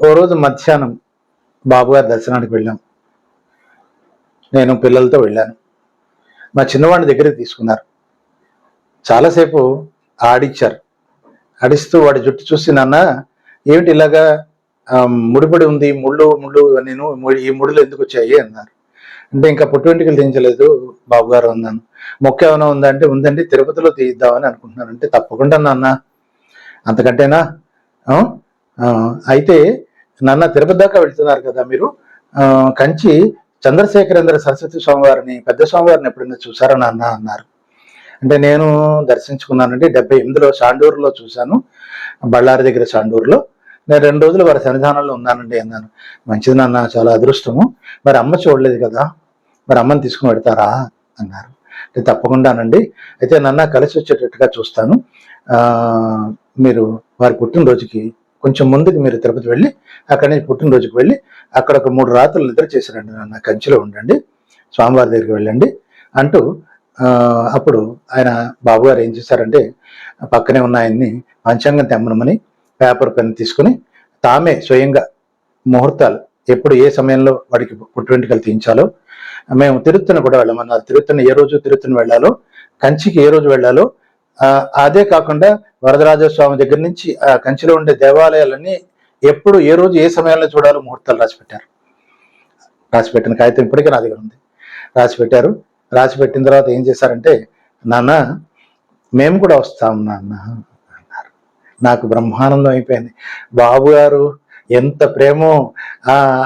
ఓ రోజు మధ్యాహ్నం బాబుగారి దర్శనానికి వెళ్ళాం. నేను పిల్లలతో వెళ్ళాను. మా చిన్నవాడిని దగ్గరికి తీసుకున్నారు. చాలాసేపు ఆడిచ్చారు. ఆడిస్తూ వాడి జుట్టు చూసి నాన్న ఏమిటి ఇలాగా ముడిపడి ఉంది ముళ్ళు ముళ్ళు నేను ఈ ముడులు ఎందుకు వచ్చాయి? అన్నారు. అంటే ఇంకా పుట్టు వెంట్రుకలు తీయించలేదు బాబుగారు అన్నాను. మొక్క ఏమైనా ఉందా అంటే ఉందండి తిరుపతిలో తీయిద్దామని అనుకుంటున్నాను. అంటే తప్పకుండా నాన్న. అంతకంటేనా? అయితే నాన్న తిరుపతి దాకా వెళ్తున్నారు కదా మీరు. కంచి చంద్రశేఖరేంద్ర సరస్వతి స్వామివారిని పెద్ద స్వామివారిని ఎప్పుడైనా చూసారా నాన్న అన్నారు. అంటే నేను దర్శించుకున్నానండి డెబ్బై ఎనిమిదిలో షాండూరులో చూశాను బళ్ళారి దగ్గర షాండూరులో. నేను రెండు రోజులు వారి సన్నిధానంలో ఉన్నానండి అన్నాను. మంచిది నాన్న చాలా అదృష్టము. మరి అమ్మ చూడలేదు కదా మరి అమ్మని తీసుకుని పెడతారా అన్నారు. అంటే తప్పకుండానండి. అయితే నన్న కలిసి వచ్చేటట్టుగా చూస్తాను. మీరు వారి పుట్టినరోజుకి కొంచెం ముందుకు మీరు తిరుపతి వెళ్ళి అక్కడి నుంచి పుట్టినరోజుకి వెళ్ళి అక్కడ ఒక మూడు రాత్రులు నిద్ర చేశారండి నాన్న. కంచిలో ఉండండి స్వామివారి దగ్గరికి వెళ్ళండి అంటూ అప్పుడు ఆయన బాబుగారు ఏం చేశారంటే పక్కనే ఉన్న ఆయన్ని పంచాంగం తెమ్మనమని పేపర్ పెన్ తీసుకుని తామే స్వయంగా ముహూర్తాలు ఎప్పుడు ఏ సమయంలో వాడికి పుట్టు తీయించాలో మేము తిరుత్తని కూడా వెళ్ళమన్నారు. తిరుత్తని ఏ రోజు తిరుత్తని వెళ్ళాలో కంచికి ఏ రోజు వెళ్ళాలో అదే కాకుండా వరదరాజ స్వామి దగ్గర నుంచి ఆ కంచిలో ఉండే దేవాలయాలన్నీ ఎప్పుడు ఏ రోజు ఏ సమయంలో చూడాలో ముహూర్తాలు రాసి పెట్టారు రాసి పెట్టిన కాగితం ఇప్పటికీ నా దగ్గర ఉంది. రాసి పెట్టారు రాసి పెట్టిన తర్వాత ఏం చేశారంటే నాన్న మేము కూడా వస్తాం నాన్న అన్నారు. నాకు బ్రహ్మానందం అయిపోయింది. బాబు గారు ఎంత ప్రేమో.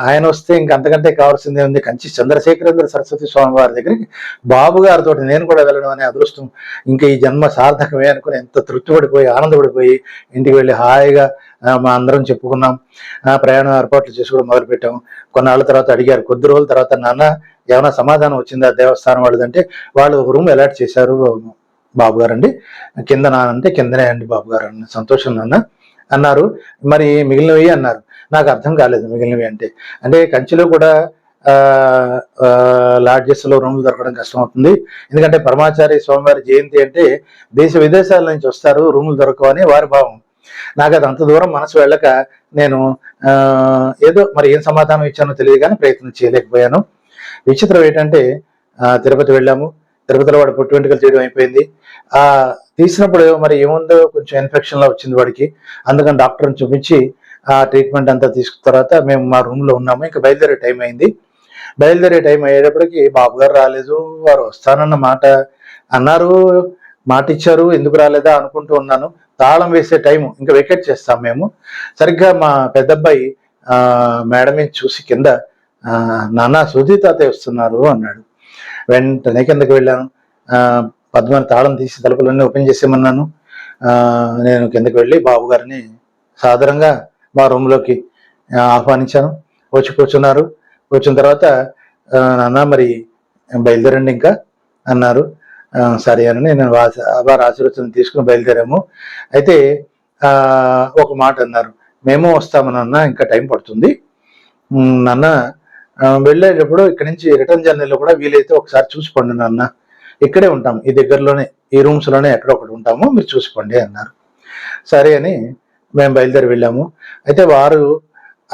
ఆయన వస్తే ఇంక అంతకంటే కావాల్సిందే ఉంది కంచి చంద్రశేఖరేంద్ర సరస్వతి స్వామి వారి దగ్గరికి బాబు గారితో నేను కూడా వెళ్ళడం అనే అదృష్టం. ఇంకా ఈ జన్మ సార్థకమే అనుకుని ఎంత తృప్తిపడిపోయి ఆనందపడిపోయి ఇంటికి వెళ్ళి హాయిగా మా అందరం చెప్పుకున్నాం. ప్రయాణం ఏర్పాట్లు చేసుకోవడం మొదలుపెట్టాం. కొన్నాళ్ళ తర్వాత అడిగారు. కొద్ది రోజుల తర్వాత నాన్న ఏమైనా సమాధానం వచ్చిందా? దేవస్థానం వాళ్ళదంటే వాళ్ళు ఒక రూమ్ అలాట్ చేశారు బాబు గారు అండి కింద నానంటే కిందనే అండి బాబు గారు. అన్న సంతోషం నాన్న. అన్నారు. మరి మిగిలినవి? అన్నారు. నాకు అర్థం కాలేదు మిగిలినవి అంటే. అంటే కంచిలో కూడా లాడ్జెస్లో రూములు దొరకడం కష్టం అవుతుంది ఎందుకంటే పరమాచార్య స్వామివారి జయంతి అంటే దేశ విదేశాల నుంచి వస్తారు రూములు దొరకవని వారి భావం. నాకు అది అంత దూరం మనసు వెళ్ళక నేను ఏదో మరి ఏం సమాధానం ఇచ్చానో తెలియదు కానీ ప్రయత్నం చేయలేకపోయాను. విచిత్రం ఏంటంటే తిరుపతి వెళ్ళాము. తిరుపతిలో వాడు పుట్టు వెంటుకలు చేయడం అయిపోయింది. ఆ తీసినప్పుడు మరి ఏముందో కొంచెం ఇన్ఫెక్షన్ లా వచ్చింది వాడికి. అందుకని డాక్టర్ని చూపించి ఆ ట్రీట్మెంట్ అంతా తీసుకున్న తర్వాత మేము మా రూమ్లో ఉన్నాము. ఇంకా బయలుదేరే టైం అయింది. బయలుదేరే టైం అయ్యేటప్పటికి బాబు గారు రాలేదు. వారు వస్తానన్న మాట అన్నారు. మాట ఇచ్చారు. ఎందుకు రాలేదా అనుకుంటూ ఉన్నాను. తాళం వేసే టైం ఇంకా వెకెట్ చేస్తాం మేము. సరిగ్గా మా పెద్దబ్బాయి ఆ చూసి కింద నాన్న సుధీ తాతయ్య వస్తున్నారు అన్నాడు. వెంటనే కిందకి వెళ్ళాను. పద్మని తాళం తీసి తలుపులన్నీ ఓపెన్ చేసేమన్నాను నేను కిందకి వెళ్ళి బాబు గారిని సాధారణంగా మా రూమ్లోకి ఆహ్వానించాను. వచ్చి కూర్చున్నారు. కూర్చున్న తర్వాత నాన్న మరి బయలుదేరండి ఇంకా అన్నారు. సరే అని నేను వారి ఆశీర్వచనం తీసుకుని బయలుదేరాము. అయితే ఒక మాట అన్నారు. మేము వస్తాము నాన్న ఇంకా టైం పడుతుంది. నాన్న వెళ్ళేటప్పుడు ఇక్కడి నుంచి రిటర్న్ జర్నీలో కూడా వీలైతే ఒకసారి చూసుకోండి నాన్న. ఇక్కడే ఉంటాం ఈ దగ్గరలోనే ఈ రూమ్స్లోనే ఎక్కడో ఒకటి ఉంటాము. మీరు చూసుకోండి అన్నారు. సరే అని మేము బయలుదేరి వెళ్ళాము. అయితే వారు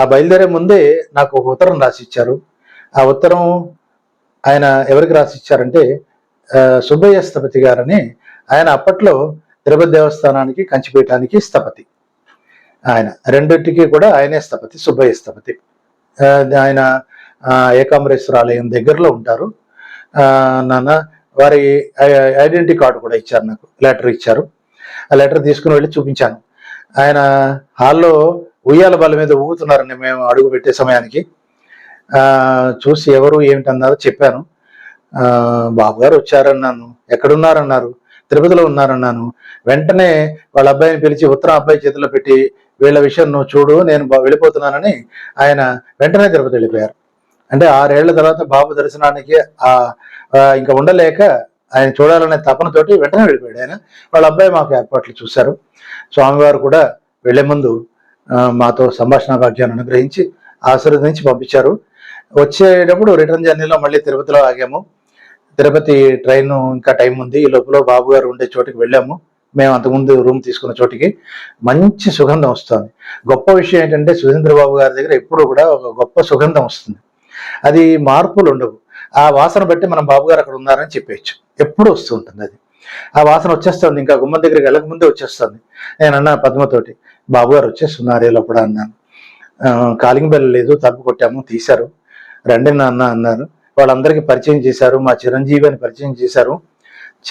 ఆ బయలుదేరే ముందే నాకు ఒక ఉత్తరం రాసి ఇచ్చారు ఆ ఉత్తరం ఆయన ఎవరికి రాసి ఇచ్చారంటే సుబ్బయ్య స్థపతి గారని ఆయన అప్పట్లో తిరుపతి దేవస్థానానికి కంచిపీఠానికి స్థపతి. ఆయన రెండింటికి కూడా ఆయనే స్థపతి సుబ్బయ్య స్థపతి. ఆయన ఏకాంబరేశ్వర ఆలయం దగ్గరలో ఉంటారు. నాన్న వారి ఐ- ఐడెంటిటీ కార్డు కూడా ఇచ్చారు నాకు లెటర్ ఇచ్చారు. ఆ లెటర్ తీసుకుని వెళ్ళి చూపించాను. ఆయన హాల్లో ఉయ్యాల బల్ల మీద ఊగుతున్నారని మేము అడుగు పెట్టే సమయానికి చూసి ఎవరు ఏమిటన్నారు చెప్పాను. ఆ, బాబు గారు వచ్చారన్నాను ఎక్కడున్నారన్నారు తిరుపతిలో ఉన్నారన్నాను. వెంటనే వాళ్ళ అబ్బాయిని పిలిచి ఉత్తరం అబ్బాయి చేతిలో పెట్టి వీళ్ళ విషయం నువ్వు చూడు నేను వెళ్ళిపోతున్నానని ఆయన వెంటనే తిరుపతి వెళ్ళిపోయారు. అంటే ఆరేళ్ళ తర్వాత బాబు దర్శనానికి ఇంకా ఉండలేక ఆయన చూడాలనే తపనతోటి వెంటనే వెళ్ళిపోయాడు. ఆయన వాళ్ళ అబ్బాయి మాకు ఏర్పాట్లు చూశారు. స్వామివారు కూడా వెళ్ళే ముందు మాతో సంభాషణ భాగ్యాన్ని అనుగ్రహించి ఆశీర్వదించి పంపించారు. వచ్చేటప్పుడు రిటర్న్ జర్నీలో మళ్ళీ తిరుపతిలో ఆగాము. తిరుపతి ట్రైన్ ఇంకా టైం ఉంది. ఈ లోపల బాబు గారు ఉండే చోటికి వెళ్ళాము. మేము అంతకుముందు రూమ్ తీసుకున్న చోటికి. మంచి సుగంధం వస్తుంది. గొప్ప విషయం ఏంటంటే సురేంద్ర బాబు గారి దగ్గర ఎప్పుడూ కూడా ఒక గొప్ప సుగంధం వస్తుంది. అది మార్పులు ఉండవు. ఆ వాసన బట్టి మనం బాబు గారు అక్కడ ఉన్నారని చెప్పేయచ్చు. ఎప్పుడు వస్తూ ఉంటుంది అది. ఆ వాసన వచ్చేస్తుంది. ఇంకా గుమ్మం దగ్గరికి వెళ్ళక ముందే వచ్చేస్తుంది. నేను అన్న పద్మతోటి బాబు గారు వచ్చేస్తున్నారు లోపల అన్నాను. కాలింగ్ బెల్ లేదు తలుపు కొట్టాము తీశారు. రండి నాన్న అన్నారు. వాళ్ళందరికీ పరిచయం చేశారు మా చిరంజీవి అని పరిచయం చేశారు.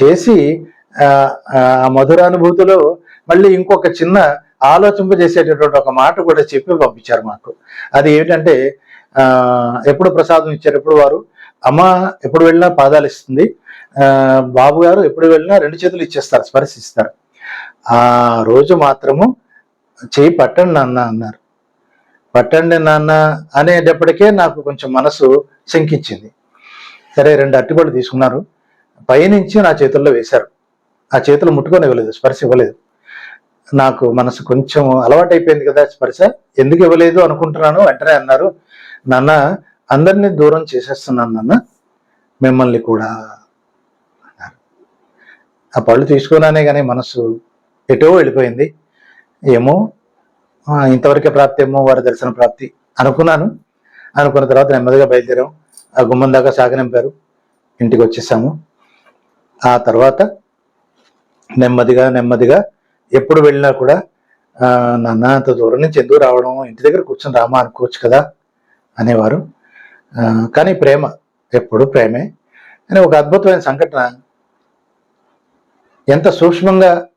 చేసి ఆ, మధురానుభూతిలో మళ్ళీ ఇంకొక చిన్న ఆలోచింపజేసేటటువంటి ఒక మాట కూడా చెప్పి పంపించారు మాకు. అది ఏమిటంటే ఆ ఎప్పుడు ప్రసాదం ఇచ్చారు ఎప్పుడు వారు? అమ్మ ఎప్పుడు వెళ్ళినా పాదాలు ఇస్తుంది. బాబు గారు ఎప్పుడు వెళ్ళినా రెండు చేతులు ఇచ్చేస్తారు స్పర్శిస్తారు. ఆ రోజు మాత్రము చేయి పట్టండి నాన్న అన్నారు. పట్టండి నాన్న అనేటప్పటికే నాకు కొంచెం మనసు శంకించింది. సరే రెండు అట్టిపళ్ళు తీసుకున్నారు. పైనుంచి నా చేతుల్లో వేశారు. ఆ చేతులు ముట్టుకొని ఇవ్వలేదు స్పర్శ ఇవ్వలేదు. నాకు మనసు కొంచెం అలవాటైపోయింది కదా స్పర్శ. ఎందుకు ఇవ్వలేదు అనుకుంటున్నాను? వెంటనే అన్నారు. నాన్న అందరినీ దూరం చేసేస్తున్నాను నాన్న. మిమ్మల్ని కూడా. అన్నారు ఆ పళ్ళు తీసుకున్నానే కానీ మనసు ఎటో వెళ్ళిపోయింది. ఏమో ఇంతవరకే ప్రాప్తి ఏమో వారి దర్శన ప్రాప్తి అనుకున్నాను. అనుకున్న తర్వాత నెమ్మదిగా బయలుదేరాం. ఆ గుమ్మం దాకా సాగనింపారు ఇంటికి వచ్చేసాము. ఆ తర్వాత నెమ్మదిగా నెమ్మదిగా ఎప్పుడు వెళ్ళినా కూడా నాన్న అంత దూరం నుంచి ఎందుకు రావడం? ఇంటి దగ్గర కూర్చొని రామా అనుకోవచ్చు కదా అనేవారు. కానీ ప్రేమ ఎప్పుడు ప్రేమే. అని ఒక అద్భుతమైన సంఘటన. ఎంత సూక్ష్మంగా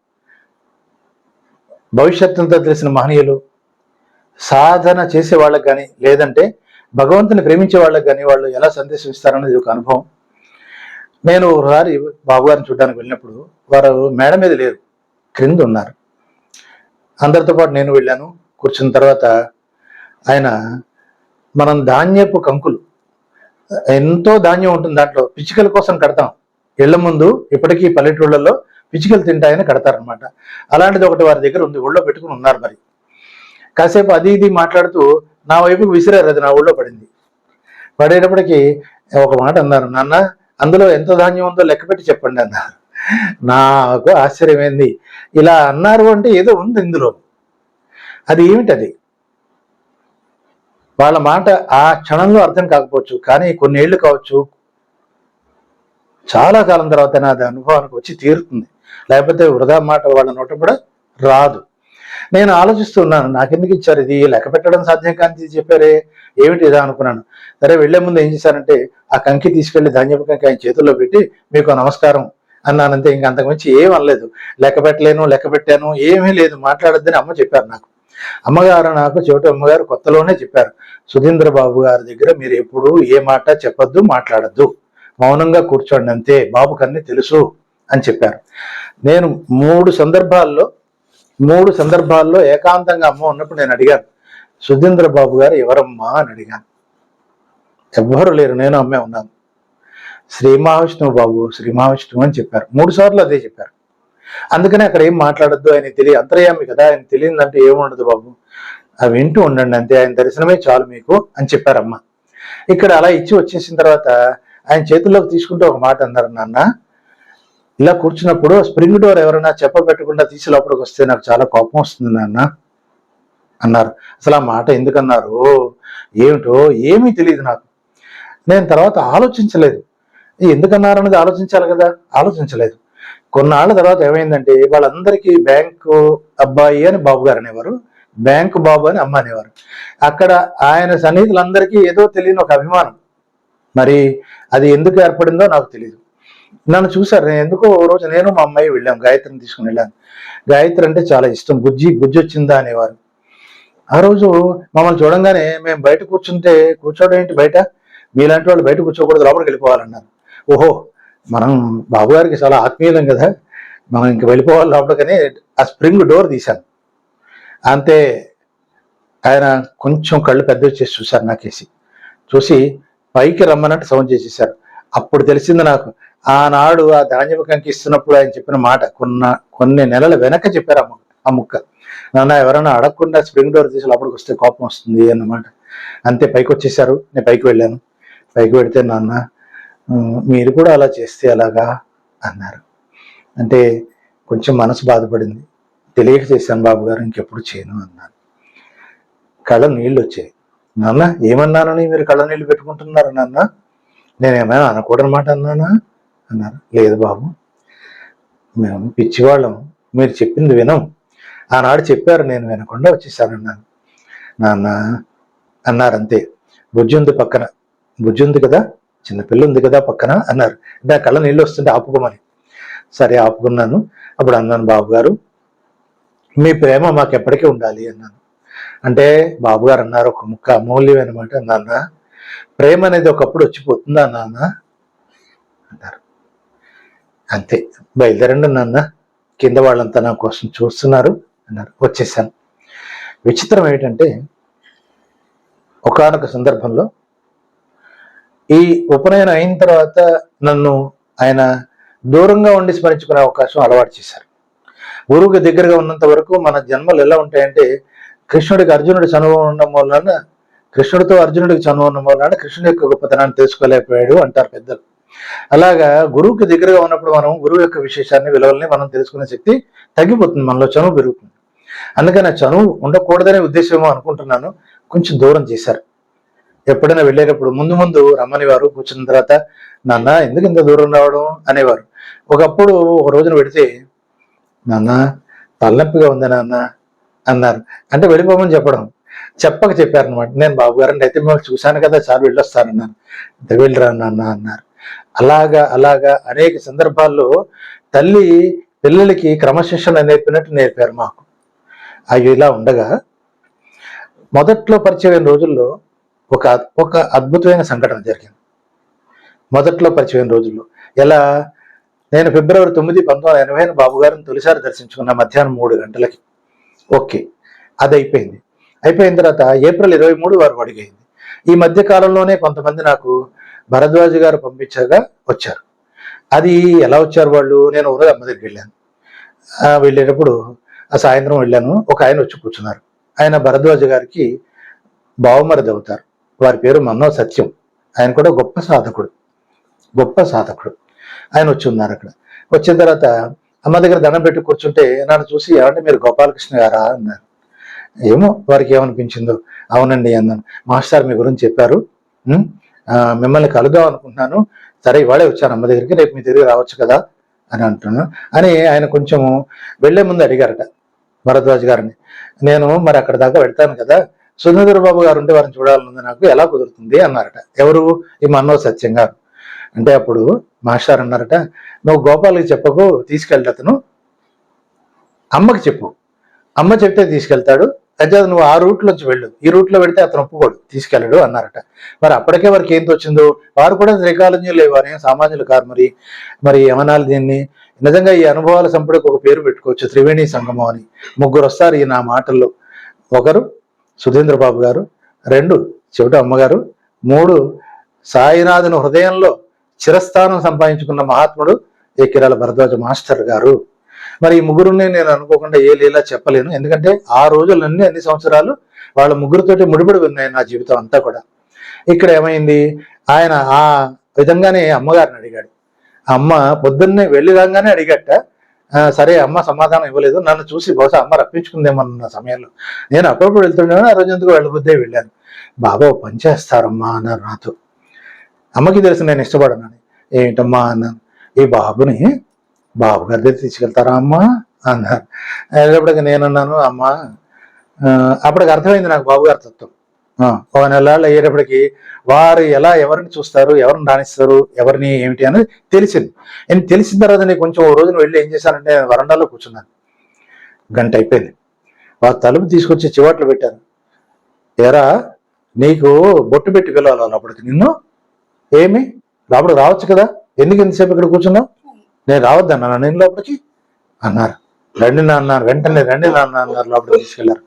భవిష్యత్తుతో తెలిసిన మహనీయులు సాధన చేసే వాళ్ళకి కానీ లేదంటే భగవంతుని ప్రేమించే వాళ్ళకి కానీ వాళ్ళు ఎలా సందేశమిస్తారనేది ఒక అనుభవం. నేను ఒకసారి బాబు గారిని చూడడానికి వెళ్ళినప్పుడు వారు మేడ మీద లేరు క్రింద ఉన్నారు. అందరితో పాటు నేను వెళ్ళాను కూర్చున్న తర్వాత ఆయన మనం ధాన్యపు కంకులు ఎంతో ధాన్యం ఉంటుంది దాంట్లో పిచ్చికల కోసం కడతాం. ఇళ్ళ ముందు ఇప్పటికీ పల్లెటూళ్ళల్లో పిచ్చికలు తింటాయని కడతారనమాట అలాంటిది ఒకటి వారి దగ్గర ఉంది ఒళ్ళో పెట్టుకుని ఉన్నారు మరి. కాసేపు అది ఇది మాట్లాడుతూ నా వైపుకు విసిరారు అది నా ఊళ్ళో పడింది. పడేటప్పటికి ఒక మాట అన్నారు నాన్న అందులో ఎంత ధాన్యం ఉందో లెక్క పెట్టి చెప్పండి అన్నారు. నాకు ఆశ్చర్యమైంది. ఇలా అన్నారు అంటే ఏదో ఉంది ఇందులో. అది ఏమిటది? వాళ్ళ మాట ఆ క్షణంలో అర్థం కాకపోవచ్చు కానీ కొన్ని ఏళ్ళు కావచ్చు చాలా కాలం తర్వాత నాది అనుభవానికి వచ్చి తీరుతుంది. లేకపోతే వృధా మాట వాళ్ళ నోట కూడా రాదు. నేను ఆలోచిస్తున్నాను నాకెందుకు ఇచ్చారు ఇది? లెక్క పెట్టడం సాధ్యం కాని చెప్పారే? ఏమిటి ఇదా అనుకున్నాను. సరే వెళ్ళే ముందు ఏం చేశానంటే ఆ కంకి తీసుకెళ్ళి ధాన్యపు కంకి ఆయన చేతుల్లో పెట్టి మీకు నమస్కారం అన్నానంతే ఇంక అంతకుమించి ఏం అనలేదు. లెక్క పెట్టలేను లెక్క పెట్టాను ఏమీ లేదు మాట్లాడొద్దని అమ్మ చెప్పారు నాకు. అమ్మగారు నాకు చెవిటి అమ్మగారు కొత్తలోనే చెప్పారు సుధీంద్ర బాబు గారి దగ్గర మీరు ఎప్పుడు ఏ మాట చెప్పొద్దు మాట్లాడద్దు. మౌనంగా కూర్చోండి అంతే బాబు కన్నీ తెలుసు అని చెప్పారు. నేను మూడు సందర్భాల్లో మూడు సందర్భాల్లో ఏకాంతంగా అమ్మ ఉన్నప్పుడు నేను అడిగాను సుధీంద్ర బాబు గారు ఎవరమ్మా అని అడిగాను. ఎవ్వరు లేరు నేను అమ్మే ఉన్నాను. శ్రీ మహావిష్ణువు బాబు శ్రీ మహావిష్ణువు అని చెప్పారు. మూడు సార్లు అదే చెప్పారు. అందుకనే అక్కడ ఏం మాట్లాడద్దు ఆయన తెలియ అంతర్యామి కదా ఆయన తెలియదంటే ఏముండదు బాబు. అవి వింటూ ఉండండి అంతే ఆయన దర్శనమే చాలు మీకు అని చెప్పారమ్మ. ఇక్కడ అలా ఇచ్చి వచ్చేసిన తర్వాత ఆయన చేతుల్లోకి తీసుకుంటూ ఒక మాట అన్నారు నాన్న ఇలా కూర్చున్నప్పుడు స్ప్రింగ్ డోర్ ఎవరైనా చెప్పబెట్టకుండా తీసి లోపలికి వస్తే నాకు చాలా కోపం వస్తుంది నాన్న అన్నారు. అసలు ఆ మాట ఎందుకన్నారు? ఏమిటో ఏమీ తెలియదు నాకు. నేను తర్వాత ఆలోచించలేదు. ఎందుకన్నారు అనేది ఆలోచించాలి కదా? ఆలోచించలేదు. కొన్నాళ్ళ తర్వాత ఏమైందంటే వాళ్ళందరికీ బ్యాంకు అబ్బాయి అని బాబు గారు అనేవారు. బ్యాంకు బాబు అని అమ్మ అనేవారు. అక్కడ ఆయన సన్నిహితులందరికీ ఏదో తెలియని ఒక అభిమానం. మరి అది ఎందుకు ఏర్పడిందో నాకు తెలియదు నన్ను చూశారు. నేను ఎందుకో ఓ రోజు నేను మా అమ్మాయి వెళ్ళాం గాయత్రిని తీసుకుని వెళ్ళాను గాయత్రి అంటే చాలా ఇష్టం. బుజ్జి గుజ్జి వచ్చిందా అనేవారు. ఆ రోజు మమ్మల్ని చూడంగానే మేము బయట కూర్చుంటే కూర్చోవడం ఏంటి బయట? మీలాంటి వాళ్ళు బయట కూర్చోకూడదు లోపలికి వెళ్ళిపోవాలన్నారు. ఓహో మనం బాబు గారికి చాలా ఆత్మీయం కదా. మనం ఇంక వెళ్ళిపోవాలి లోపలికని ఆ స్ప్రింగ్ డోర్ తీశాను. అంతే ఆయన కొంచెం కళ్ళు పెద్ద చేసి చూశారు నాకేసి చూసి పైకి రమ్మన్నట్టు సౌండ్ చేసేసారు. అప్పుడు తెలిసింది నాకు ఆనాడు ఆ ధాన్యపు కంకి ఇస్తున్నప్పుడు ఆయన చెప్పిన మాట కొన్న కొన్ని నెలల వెనక చెప్పారు ఆ ఆ ముక్క. నాన్న ఎవరైనా అడగకుండా స్ప్రింగ్ డోర్ తీసి లోపలికి వస్తే కోపం వస్తుంది అన్నమాట. అంతే పైకి వచ్చేసారు నేను పైకి వెళ్ళాను. పైకి వెడితే నాన్న మీరు కూడా అలా చేస్తే అలాగా అన్నారు. అంటే కొంచెం మనసు బాధపడింది. తెలియక చేశాను బాబు గారు ఇంకెప్పుడు చేయను అన్నాను. కళ్ళ నీళ్ళు వచ్చాయి. నాన్న ఏమన్నానని మీరు కళ్ళ నీళ్ళు పెట్టుకుంటున్నారు నాన్న? నేను ఏమైనా అనకూడని మాట అన్నానా? అన్నారు. లేదు బాబు. మేము పిచ్చివాళ్ళం. మీరు చెప్పింది వినం. ఆనాడు చెప్పారు నేను వినకుండా వచ్చేసానన్నాను. నాన్న అన్నారు అంతే బుజ్జి ఉంది పక్కన. బుజ్జి ఉంది కదా? చిన్న పిల్ల ఉంది కదా పక్కన అన్నారు. నా కళ్ళ నీళ్ళు వస్తుంటే ఆపుకోమని. సరే ఆపుకున్నాను. అప్పుడు అన్నాను బాబు గారు మీ ప్రేమ మాకు ఎప్పటికీ ఉండాలి అన్నాను. అంటే బాబు గారు అన్నారు ఒక ముక్క అమూల్యమైన మాట నాన్న ప్రేమ అనేది ఒకప్పుడు వచ్చిపోతుందా నాన్న? అన్నారు అంతే. బయలుదేరండి నాన్న. కింద వాళ్ళంతా నా కోసం చూస్తున్నారు అన్నారు. వచ్చేసాను. విచిత్రం ఏంటంటే ఒకానొక సందర్భంలో ఈ ఉపనయనం అయిన తర్వాత నన్ను ఆయన దూరంగా ఉండి స్మరించుకునే అవకాశం అలవాటు చేశారు. గురువుకి దగ్గరగా ఉన్నంత వరకు మన జన్మలు ఎలా ఉంటాయంటే కృష్ణుడికి అర్జునుడి చనువు ఉండడం వలన కృష్ణుడితో అర్జునుడికి చనువు ఉండడం వలన కృష్ణుడి యొక్క గొప్పతనాన్ని తెలుసుకోలేకపోయాడు అంటారు పెద్దలు. అలాగా గురువుకి దగ్గరగా ఉన్నప్పుడు మనం గురువు యొక్క విశేషాన్ని విలువల్ని మనం తెలుసుకునే శక్తి తగ్గిపోతుంది మనలో చనువు పెరుగుతుంది. అందుకని ఆ చనువు ఉండకూడదనే ఉద్దేశమో అనుకుంటున్నాను. కొంచెం దూరం చేశారు. ఎప్పుడైనా వెళ్ళేటప్పుడు ముందు ముందు రమ్మని వారు కూర్చున్న తర్వాత నాన్న ఎందుకు ఇంత దూరం రావడం? అనేవారు. ఒకప్పుడు ఒక రోజున పెడితే నాన్న తలనొప్పిగా ఉంది నాన్న? అన్నారు. అంటే వెళ్ళిపోమని చెప్పడం. చెప్పక చెప్పారు అనమాట నేను బాబు గారంటే అయితే మిమ్మల్ని చూశాను కదా చాలు వెళ్ళొస్తానన్నాను "ఇంత వెళ్ళిరా నాన్న అన్నారు. అలాగా అలాగా అనేక సందర్భాల్లో తల్లి పిల్లలకి క్రమశిక్షణ నేర్పినట్టు నేర్పారు మాకు. అవి ఇలా ఉండగా మొదట్లో పరిచయమైన రోజుల్లో ఒక ఒక అద్భుతమైన సంఘటన జరిగింది. మొదట్లో పరిచయం రోజుల్లో. ఎలా? నేను ఫిబ్రవరి తొమ్మిది పంతొమ్మిది వందల ఎనభై బాబు గారిని తొలిసారి దర్శించుకున్న మధ్యాహ్నం మూడు గంటలకి. ఓకే. అది అయిపోయింది. అయిపోయిన తర్వాత ఏప్రిల్ ఇరవై మూడు వారు అడిగైంది. ఈ మధ్య కాలంలోనే కొంతమంది నాకు భరద్వాజ్ గారు పంపించగా వచ్చారు. అది ఎలా వచ్చారు వాళ్ళు? నేను ఊరగా అమ్మ దగ్గరికి వెళ్ళాను. వెళ్ళేటప్పుడు ఆ సాయంత్రం వెళ్ళాను. ఒక ఆయన వచ్చి కూర్చున్నారు. ఆయన భరద్వాజ గారికి బావమరిది అవుతారు. వారి పేరు మన్నో సత్యం. ఆయన కూడా గొప్ప సాధకుడు. గొప్ప సాధకుడు. ఆయన వచ్చి ఉన్నారు అక్కడ. వచ్చిన తర్వాత అమ్మ దగ్గర దండం పెట్టి కూర్చుంటే నన్ను చూసి ఏమంటే మీరు గోపాలకృష్ణ గారా? అన్నారు. ఏమో వారికి ఏమనిపించిందో? అవునండి అన్నాను. మాస్టర్ మీ గురించి చెప్పారు. మిమ్మల్ని కలుద్దాం అనుకుంటున్నాను. సరే ఇవాళే వచ్చాను అమ్మ దగ్గరికి. రేపు మీ తిరిగి రావచ్చు కదా? అని అంటున్నాను. అని ఆయన కొంచెము వెళ్ళే ముందు అడిగారట భరద్వాజ్ గారిని. నేను మరి అక్కడ దాకా వెళ్తాను కదా. సురేంద్ర బాబు గారు ఉంటే వారిని చూడాలనుంది నాకు ఎలా కుదురుతుంది అన్నారట. ఎవరు? ఈ మన్నో సత్యం గారు. అంటే అప్పుడు మాస్టర్ అన్నారట నువ్వు గోపాల్కి చెప్పకు తీసుకెళ్ళి అతను అమ్మకి చెప్పు. అమ్మ చెప్తే తీసుకెళ్తాడు అయితే నువ్వు ఆ రూట్లోంచి వెళ్ళు. ఈ రూట్లో అతను ఒప్పుకోడు తీసుకెళ్ళడు అన్నారట. మరి అప్పటికే వారికి ఏం తోచిందో వారు కూడా శ్రీకాళంజీలు వారు ఏం సామాన్యులు కారు మరి. మరి ఏమనాలి దీన్ని నిజంగా ఈ అనుభవాల సంపడికి ఒక పేరు పెట్టుకోవచ్చు త్రివేణి సంగమం అని. ముగ్గురు వస్తారు ఈ నా మాటల్లో. ఒకరు సుధీంద్ర బాబు గారు రెండు చెవిట అమ్మగారు మూడు సాయినాథుని హృదయంలో చిరస్థానం సంపాదించుకున్న మహాత్ముడు ఏ కిరాల భరద్వాజ మాస్టర్ గారు. మరి ఈ ముగ్గురుని నేను అనుకోకుండా ఏ లీలా చెప్పలేను. ఎందుకంటే ఆ రోజులన్నీ అన్ని సంవత్సరాలు వాళ్ళ ముగ్గురుతోటి ముడిపడి ఉన్నాయి నా జీవితం అంతా కూడా. ఇక్కడ ఏమైంది? ఆయన ఆ విధంగానే అమ్మగారిని అడిగాడు. అమ్మ పొద్దున్నే వెళ్ళి రాగానే అడిగట సరే అమ్మ సమాధానం ఇవ్వలేదు. నన్ను చూసి బహుశా అమ్మ రప్పించుకుందేమన్న సమయంలో నేను అప్పుడప్పుడు వెళ్తుండేవాను ఆ రోజు ఎందుకు వెళ్ళబుద్దే వెళ్ళాను. బాబా ఓ పని చేస్తారమ్మా అన్నారు నాతో. అమ్మకి తెలుసు నేను ఇష్టపడనని ఏంటమ్మా అన్నాను. ఈ బాబుని బాబు గారి దగ్గర తీసుకెళ్తారా అమ్మా అన్నారు. వెళ్ళేప్పటికి నేనున్నాను అమ్మ అమ్మా అప్పటికి అర్థమైంది నాకు బాబు గారి తత్వం. ఒక నెలలు అయ్యేటప్పటికి వారు ఎలా ఎవరిని చూస్తారు ఎవరిని రాణిస్తారు ఎవరిని ఏమిటి అనేది తెలిసింది. నేను తెలిసిన తర్వాత నేను కొంచెం ఓ రోజున వెళ్ళి ఏం చేశానంటే వరండాలో కూర్చున్నాను. గంట అయిపోయింది. వారు తలుపు తీసుకొచ్చి చివాట్లు పెట్టాను ఎరా నీకు బొట్టు పెట్టి పిలవాలి అప్పటికి నిన్ను? ఏమి? లోపలికి రావచ్చు కదా? ఎందుకు ఎంతసేపు ఇక్కడ కూర్చున్నావు? నేను రావద్దన్నా నేను లోపలికి? అన్నారు. రండి నాన్న అన్నారు వెంటనే రండి నాన్న అన్నారు లోపలికి తీసుకెళ్ళారు.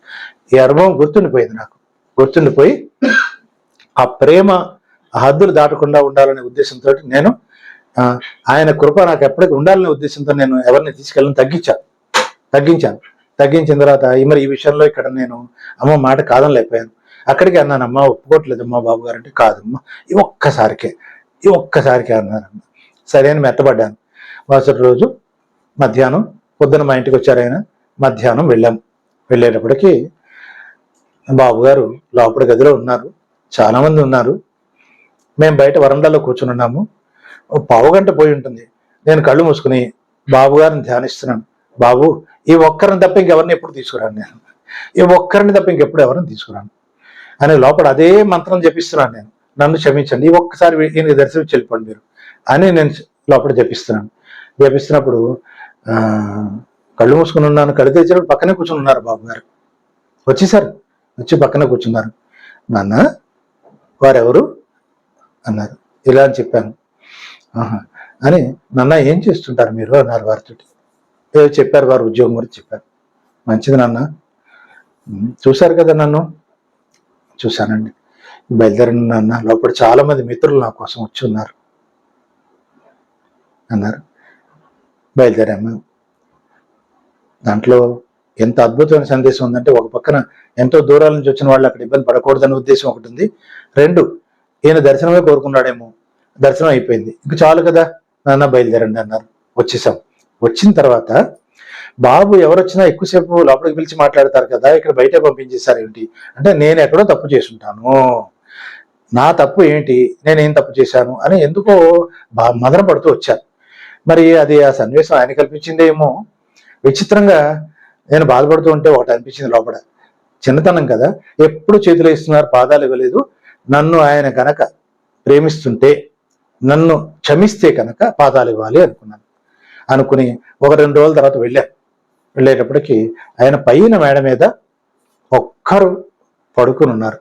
ఈ అనుభవం గుర్తుండిపోయింది నాకు. గుర్తుండిపోయి ఆ ప్రేమ ఆ హద్దులు దాటకుండా ఉండాలనే ఉద్దేశంతో నేను ఆ, ఆయన కృప నాకు ఎప్పటికీ ఉండాలనే ఉద్దేశంతో నేను ఎవరిని తీసుకెళ్ళని తగ్గించాను. తగ్గించాను. తగ్గించిన తర్వాత ఈ మరి ఈ విషయంలో ఇక్కడ నేను అమ్మ మాట కాదనలేకపోయాను. అక్కడికి అన్నాను అమ్మ అమ్మా బాబు గారు అంటే కాదమ్మా ఈ ఒక్కసారికే ఈ ఒక్కసారికే అన్నానమ్మ సరే అని మెత్తబడ్డాను. మరుసటి రోజు మధ్యాహ్నం పొద్దున మా ఇంటికి వచ్చారు ఆయన. మధ్యాహ్నం వెళ్ళాం. వెళ్ళేటప్పటికి బాబు గారు లోపల గదిలో ఉన్నారు. చాలామంది ఉన్నారు. మేము బయట వరండాలో కూర్చుని ఉన్నాము. ఓ పావు గంట పోయి ఉంటుంది. నేను కళ్ళు మూసుకుని బాబు గారిని ధ్యానిస్తున్నాను. బాబు ఈ ఒక్కరిని తప్ప ఇంకెవరిని ఎప్పుడు తీసుకురాను నేను? ఈ ఒక్కరిని తప్ప ఇంకెప్పుడు ఎవరిని తీసుకురాను? అని లోపల అదే మంత్రం జపిస్తున్నాను నేను. నన్ను క్షమించండి. ఈ ఒక్కసారి ఈయనకి దర్శనం వెళ్ళిపోండి మీరు. అని నేను లోపల జపిస్తున్నాను. జపిస్తున్నప్పుడు కళ్ళు మూసుకుని ఉన్నాను. కళ్ళు తెచ్చినప్పుడు పక్కనే కూర్చుని ఉన్నారు బాబు గారు వచ్చేసారు. వచ్చి పక్కన కూర్చున్నారు. నాన్న వారెవరు? అన్నారు. ఇలా అని చెప్పాను. ఆహా. అని నాన్న ఏం చేస్తుంటారు మీరు? అన్నారు వారితో ఏదో చెప్పారు వారు ఉద్యోగం గురించి చెప్పారు. మంచిది నాన్న. చూశారు కదా నన్ను? చూశానండి. బయలుదేరిన నాన్న. లోపల చాలామంది మిత్రులు నా కోసం వచ్చి ఉన్నారు. అన్నారు. బయలుదేరాము. దాంట్లో ఎంత అద్భుతమైన సందేశం ఉందంటే ఒక పక్కన ఎంతో దూరాల నుంచి వచ్చిన వాళ్ళు అక్కడ ఇబ్బంది పడకూడదనే ఉద్దేశం ఒకటి ఉంది. రెండు ఈయన దర్శనమే కోరుకున్నాడేమో. దర్శనం అయిపోయింది. ఇంక చాలు కదా నాన్న బయలుదేరండి అన్నారు. వచ్చేసాం. వచ్చిన తర్వాత బాబు ఎవరు వచ్చినా ఎక్కువసేపు లోపలికి పిలిచి మాట్లాడతారు కదా ఇక్కడ బయట పంపించేశారు ఏంటి అంటే నేను ఎక్కడో తప్పు చేసుంటాను. నా తప్పు ఏంటి? నేను ఏం తప్పు చేశాను? అని ఎందుకో బా మదన పడుతూ వచ్చాను మరి అది ఆ సన్నివేశం ఆయన కల్పించిందేమో విచిత్రంగా నేను బాధపడుతూ ఉంటే ఒకటి అనిపించింది లోపల. చిన్నతనం కదా ఎప్పుడు చేతులు ఇస్తున్నారు పాదాలు ఇవ్వలేదు. నన్ను ఆయన కనుక ప్రేమిస్తుంటే నన్ను క్షమిస్తే కనుక పాదాలు ఇవ్వాలి అనుకున్నాను. అనుకుని ఒక రెండు రోజుల తర్వాత వెళ్ళాను వెళ్ళేటప్పటికి ఆయన పైన మేడ మీద ఒక్కరు పడుకుని ఉన్నారు.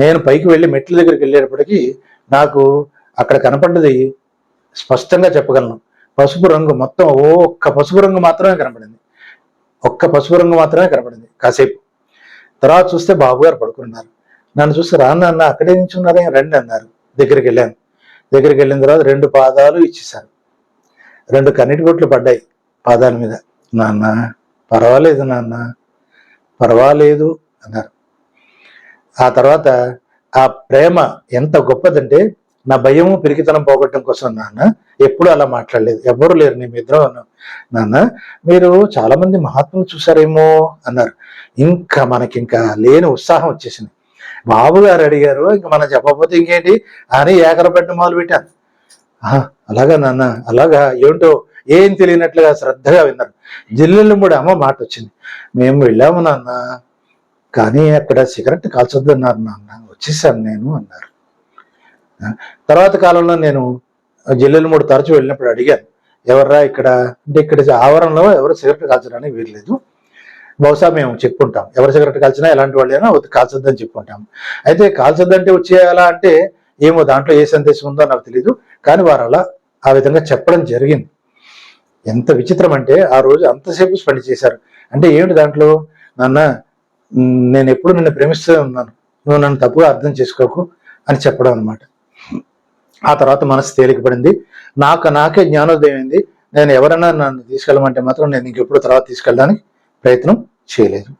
నేను పైకి వెళ్ళి మెట్ల దగ్గరికి వెళ్ళేటప్పటికి నాకు అక్కడ కనపడ్డది స్పష్టంగా చెప్పగలను. పసుపు రంగు మొత్తం ఒక్క పసుపు రంగు మాత్రమే కనపడింది. ఒక్క పసుపు రంగు మాత్రమే కనపడింది కాసేపు. తర్వాత చూస్తే బాబు గారు పడుకున్నారు. నన్ను చూస్తే రాను అన్న అక్కడే నుంచి ఉన్నారే రండి అన్నారు. దగ్గరికి వెళ్ళాను. దగ్గరికి వెళ్ళిన తర్వాత రెండు పాదాలు ఇచ్చేసాను రెండు కన్నీటి బొట్లు పడ్డాయి పాదాల మీద. నాన్న పర్వాలేదు నాన్న. పర్వాలేదు అన్నారు. ఆ తర్వాత ఆ ప్రేమ ఎంత గొప్పదంటే నా భయము పిరికితనం పోగొట్టడం కోసం నాన్న ఎప్పుడు అలా మాట్లాడలేదు. ఎవ్వరు లేరు నేను ఇద్దరు నాన్న మీరు చాలా మంది మహాత్ములు చూసారేమో అన్నారు. ఇంకా మనకి ఇంకా లేని ఉత్సాహం వచ్చేసింది. బాబు గారు అడిగారు ఇంకా మనం చెప్పకపోతే ఇంకేంటి? అని ఏకరపెట్ట మొదలు పెట్టాను "ఆహా, అలాగా నాన్న అలాగా ఏమిటో ఏం తెలియనట్లుగా శ్రద్ధగా విన్నారు. జిల్లెళ్ళు కూడా అమ్మ మాట వచ్చింది. మేము వెళ్ళాము నాన్న కానీ అక్కడ సిగరెట్ కాల్చొద్దన్నారు నాన్న. వచ్చేసాను నేను అన్నారు. తర్వాత కాలంలో నేను జిల్లెలు మూడు తరచు వెళ్ళినప్పుడు అడిగాను ఎవర్రా ఇక్కడ? అంటే ఇక్కడ ఆవరణలో ఎవరు సిగరెట్ కాల్చడానికి వీరలేదు బహుశా మేము చెప్పుకుంటాం. ఎవరు సిగరెట్ కాల్చినా ఎలాంటి వాళ్ళైనా వద్దు కాల్చొద్దని చెప్పుకుంటాం. అయితే కాల్చొద్దంటే వచ్చేయాలా అంటే ఏమో దాంట్లో ఏ సందేశం ఉందో నాకు తెలియదు కానీ వారు అలా ఆ విధంగా చెప్పడం జరిగింది. ఎంత విచిత్రం అంటే ఆ రోజు అంతసేపు స్పెండ్ చేశారు. అంటే ఏమిటి దాంట్లో? నాన్న నేను ఎప్పుడు నిన్ను ప్రేమిస్తూ ఉన్నాను. నువ్వు నన్ను తప్పుగా అర్థం చేసుకోకు అని చెప్పడం అనమాట ఆ తర్వాత మనసు తేలికపడింది. నాకు నాకే జ్ఞానోదయం అయింది. నేను ఎవరైనా నన్ను తీసుకెళ్ళమంటే మాత్రం నేను ఇంకెప్పుడు తర్వాత తీసుకెళ్ళడానికి ప్రయత్నం చేయలేదు.